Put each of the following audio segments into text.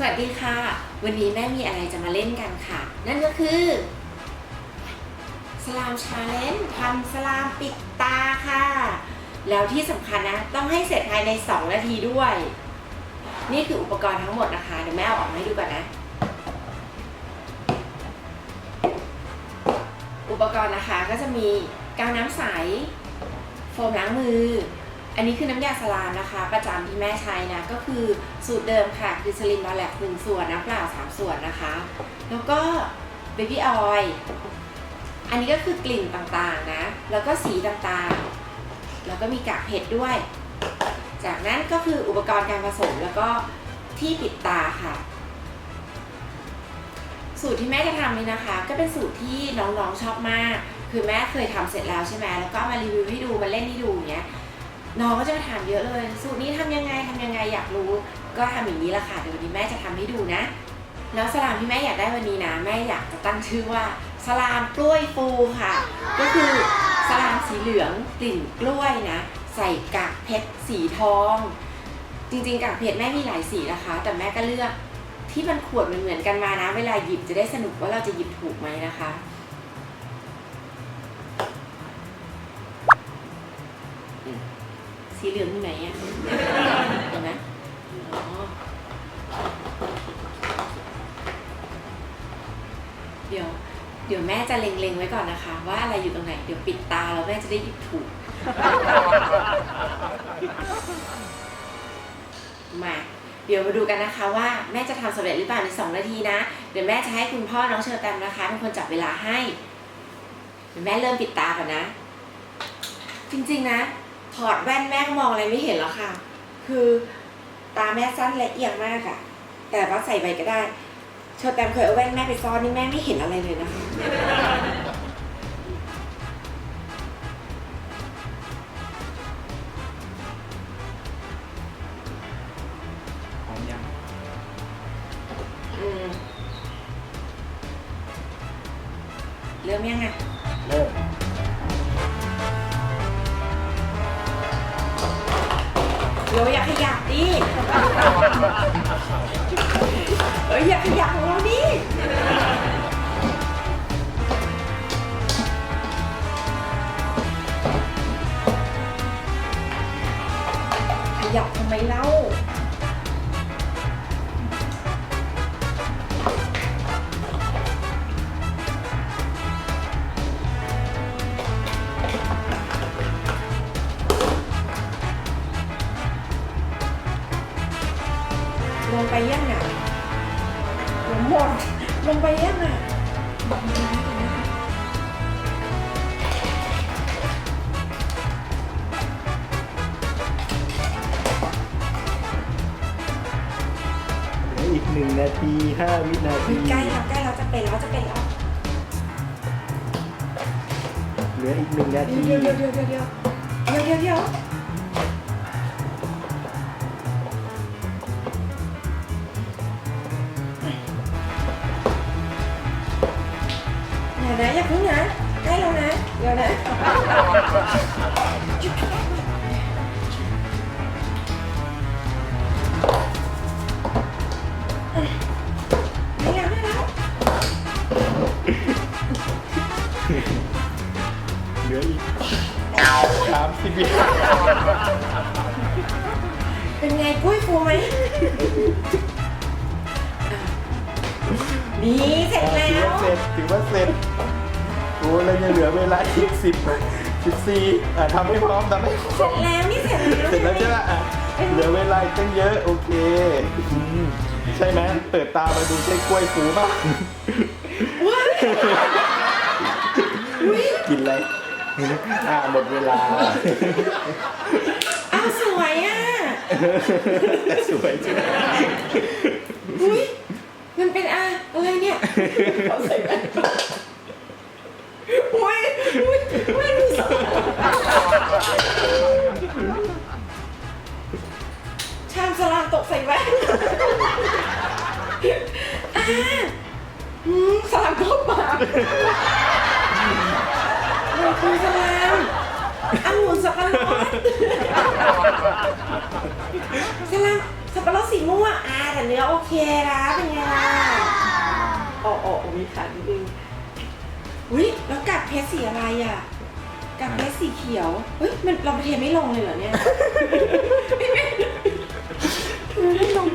สวัสดีค่ะ วันนี้แม่มีอะไรจะมาเล่นกันค่ะ นั่นก็คือสลามชาเลนจ์ทำสลามปิดตาค่ะ แล้วที่สำคัญนะ ต้องให้เสร็จภายใน 2 นาทีด้วย นี่คืออุปกรณ์ทั้งหมดนะคะ เดี๋ยวแม่เอาออกมาให้ดูก่อนนะ อุปกรณ์นะคะก็จะมีกาวน้ำใส โฟมล้างมือ อันนี้คือน้ำยาสลามนะคะ ประจำที่แม่ใช้นะก็คือสูตรเดิมค่ะคือสลินบอลแลกหนึ่งส่วนน้ำเปล่าสามส่วนนะคะ แล้วก็เบบี้ออยล์อันนี้ก็คือกลิ่นต่างๆนะ แล้วก็สีต่างๆ แล้วก็มีกากเผ็ดด้วย จากนั้นก็คืออุปกรณ์การผสมแล้วก็ที่ปิดตาค่ะ สูตรที่แม่จะทำนี่นะคะ ก็เป็นสูตรที่น้องๆชอบมาก คือแม่เคยทำเสร็จแล้วใช่ไหมแล้วก็มารีวิวให้ดูมาเล่นให้ดูอย่างเงี้ย น้องก็จะมาถามเยอะเลย สูตรนี้ทำยังไงทำยังไงอยากรู้ ก็ทำอย่างนี้ละค่ะเดี๋ยววันนี้แม่จะทำให้ดูนะ แล้วสลามที่แม่อยากได้วันนี้นะ แม่อยากจะตั้งชื่อว่าสลามกล้วยฟูค่ะ ก็คือสลามสีเหลืองกลิ่นกล้วยนะ ใส่กากเพชรสีทอง จริงๆกากเพชรแม่มีหลายสีนะคะ แต่แม่ก็เลือกที่มันขวดเหมือนๆกันมานะ เวลาหยิบจะได้สนุกว่าเราจะหยิบถูกไหมนะคะ สีเหลืองที่ไหนอะเห็นไหมเดี๋ยว เดี๋ยวแม่จะเล็งๆไว้ก่อนนะคะ ว่าอะไรอยู่ตรงไหน เดี๋ยวปิดตาแล้วแม่จะได้หยิบถูก มาเดี๋ยวมาดูกันนะคะว่าแม่จะทำสำเร็จหรือเปล่าในสองนาทีนะ เดี๋ยวแม่จะให้คุณพ่อน้องเชอร์แตมนะคะเป็นคนจับเวลาให้ เดี๋ยวแม่เริ่มปิดตาก่อนนะ จริงๆนะ ถอดแว่นแม่ก็มองอะไรไม่เห็นแล้วค่ะ คือตาแม่สั้นและเอียงมากอะแต่ว่าใส่ไปก็ได้เชอร์แตมเคยเอาแว่นแม่ไปซ่อนนี่แม่ไม่เห็นอะไรเลยนะคะพร้อมยังอืมเริ่มยังอะ เดี๋ยวอยากขยับดิเอ้ยอยากขยับของเราดิขยับทำไมเล่า ลงไปยังอะลงหมดลงไปยังอะเหลืออีกหนึ่งนาทีห้าวินาทีใกล้แล้วใกล้แล้วจะเป็นแล้วจะเป็นแล้วเหลืออีกหนึ่งนาทีเดี๋ยวเดี๋ยวเดี๋ยวเดี๋ยวเดี๋ยวเดี๋ยว ดี๋ยวเดี๋ยวเดี๋ยวนะอย่าเพิ่งนะใกล้แล้วนะเดี๋ยวนะไม่แล้วไม่แล้วเหลืออีกสามสิบวิเป็นไงกุ้ยฟูไหม ดีเสร็จถืแล้อว ว่าเสร็จถือว่าเสร็จโอ้แล้วยังเหลือเวลาอีกสิบสิบสี่อะทำให้พร้อมทำให้พเสร้ร็อจมแล้วนี่เสร็จแล้วเสร็จแล้วใช่ไหมอะเหลือเวลาอีกตั้งเยอะโอเคอืมใช่ไหมเปิดตามาดูใช่กล้วยฟูป่ะว้ายอุ๊ยกินอะไรอ่าหมดเวลา อ้าวสวยอะแต่สวยจัง อุ้ย มันเป็นอะอะไรเนี่ยขอใส่แว่นก่อนอุ้ยอุ้ยแว่นสวยชามสลามตกใส่แว่นอ่าอืมสลามเข้าปากมันคือสลามองุ่นสับปะรดสลาม สับปะรดสีม่วงอ่าแต่เนื้อโอเคนะเป็นไงล่ะโอ้โอ้มีขานิดนึงอุ้ยแล้วกัดเพชรสีอะไรอะกัดเพชรสีเขียวเฮ้ยมันเราไปเทไม่ลงเลยเหรอเนี่ยไม่ลง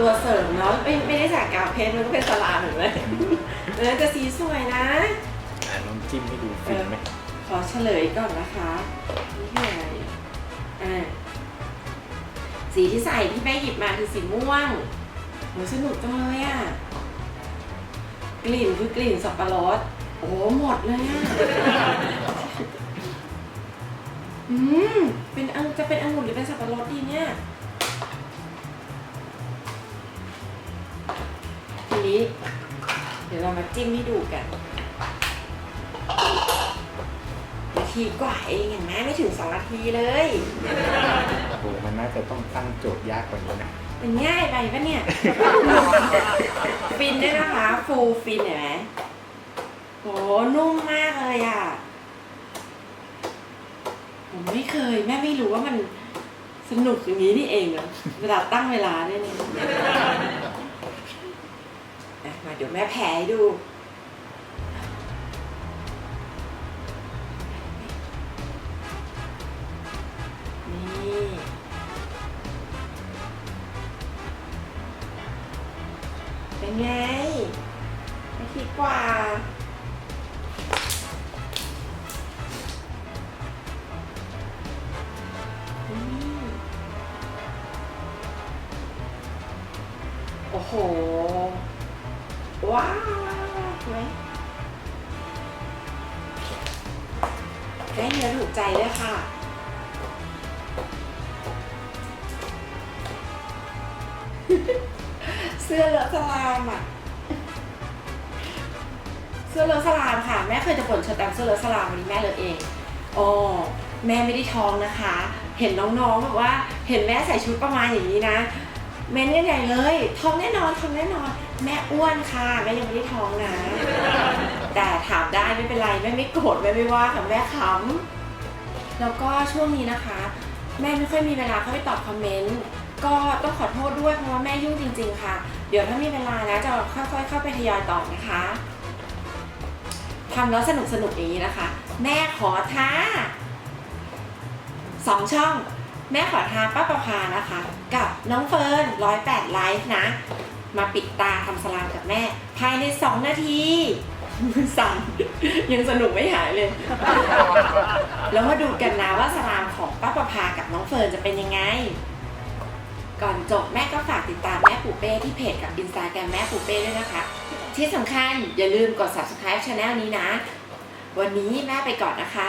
ตัวเสริมเนาะไม่ไม่ได้จากกากเพชรมันก็เป็นสลามเห็นไหมแล้วจะสีสวยนะ อ่าน้องจิ้มให้ดูฟินไหมขอเฉลยก่อนนะคะนี่คืออะไรอ่าสีที่ใส่ที่แม่หยิบมาคือสีม่วงโหสนุกจังเลยอะ กลิ่นคือกลิ่นสับปะรด โอ้หมดเลยอะ อืม เป็นอังจะเป็นองุ่นหรือเป็นสับปะรดดีเนี่ย ทีนี้ เดี๋ยวเรามาจิ้มให้ดูกันนาทีกว่าเองเห็นไหมไม่ถึงสองนาทีเลย โอ้โหมันน่าจะต้องตั้งโจทย์ยากกว่านี้นะ มันง่ายไปปะเนี่ย ฟินด้วยนะคะ ฟูลฟินเห็นไหมโหนุ่มมากเลยอะ ผมไม่เคย แม่ไม่รู้ว่ามันสนุกอย่างนี้นี่เองเหรอเวลาตั้งเวลาเนี่ยเนี่ยอะมาเดี๋ยวแม่แพ้ให้ดู นี่เป็นไงไม่คิดกว่าอืมโอ้โห ว้าวเห็นไหมได้เนื้อถูกใจด้วยค่ะ เสื้อเลอะสลามอะ เสื้อเลอะสลามค่ะ แม่เคยจะบ่นเชอแตมเสื้อเลอะสลามวันนี้แม่เลอะเองอ๋อแม่ไม่ได้ท้องนะคะ เห็นน้องๆแบบว่า เห็นแม่ใส่ชุดประมาณอย่างนี้นะ แม่เนี่ยใหญ่เลยท้องแน่นอนท้องแน่นอน แม่อ้วนค่ะแม่ยังไม่ได้ท้องนะ แต่ถามได้ไม่เป็นไรแม่ไม่โกรธแม่ไม่ว่าค่ะแม่ขำแล้วก็ช่วงนี้นะคะ แม่ไม่ค่อยมีเวลาเข้าไปตอบคอมเมนต์ก็ต้องขอโทษด้วยเพราะว่าแม่ยุ่งจริง ๆ ค่ะ เดี๋ยวถ้ามีเวลานะจะค่อยๆเข้าไปทยอยตอบนะคะทำแล้วสนุกสนุกๆอย่างนี้นะคะ แม่ขอท้าสองช่อง แม่ขอท้าป้าประพานะคะ กับน้องเฟิร์นร้อยแปดไลฟ์นะ มาปิดตาทำสลามกับแม่ ภายในสองนาทีสั่นยังสนุกไม่หายเลย แล้วมาดูกันนะว่าสลามของป้าประพากับน้องเฟิร์นจะเป็นยังไง ก่อนจบแม่ก็ฝากติดตามแม่ปูเป้ที่เพจกับอินสตาแกรมแม่ปูเป้ด้วยนะคะ ที่สำคัญอย่าลืมกด subscribe channel นี้นะ วันนี้แม่ไปก่อนนะคะ